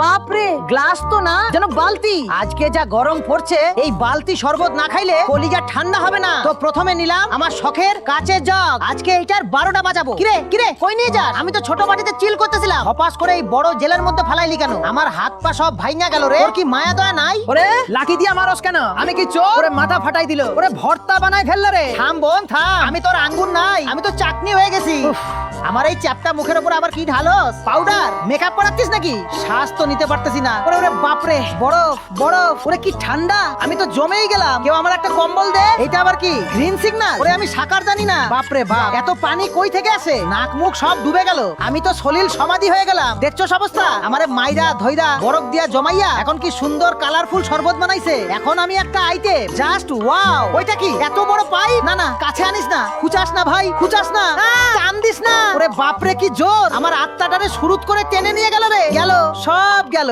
বাপ রে গ্লাস তো না যেন বালতি। আজকে যা গরম পড়ছে এই বালতি শরবত না খাইলে কলিজা ঠান্ডা হবে না। তো প্রথমে নিলাম আমার শখের কাচের জগ। আজকে এইটার বারোটা বাজাবো। কিরে কিরে কই নিয়ে যাস? আমি তো ছোট বাটিতে চিল করতেছিলাম। হপাস করে এই বড় জেলের মধ্যে ফালাইলি কেন? আমার হাত পা সব ভাইঙ্গা গেল রে। ওর কি মায়া দয়া নাই? ওরে লাঠি দিয়া মারস কেন? আমি কি চোর? ওরে মাথা ফাটাই দিল। ওরে ভর্তা বানাই ফেলল রে। থাম বোন থাম। আমি তোর আঙ্গুর নাই। আমি তো চাটনি হয়ে গেছি। আমার এই চ্যাপটা মুখের উপর আবার কি ঢালস? পাউডার মেকআপ করাচ্ছিস নাকি? শ্বাস তো নিতে পারতেছি না। ওরে ওরে, বাপরে, বরফ বরফ। ওরে, কি ঠান্ডা। আমি তো জমেই গেলাম। কেউ আমার একটা কম্বল দে। এটা আবার কি? গ্রিন সিগন্যাল ওরে, আমি সাকার জানি না। বাপরে বাপ, এত পানি কই থেকে আসে? নাক, মুখ সব ডুবে গেল। আমি তো সলিল সমাধি হয়ে গেলাম। দেখছ অবস্থা আমারে মাইরা, ধইরা, বরফ দিয়া জমাইয়া এখন কি সুন্দর কালারফুল শরবত বানাইছে? এখন আমি একটা আইটেম জাস্ট ওয়াও ওইটা কি? এত বড় পাইপ না না, কাছে আনিস না। খুচাস না ভাই, খুচাস না। টান দিস না। বাপরে কি জোর? আমার আত্মাটারে শুরুত করে টেনে নিয়ে গেল রে। গেল সব গেল।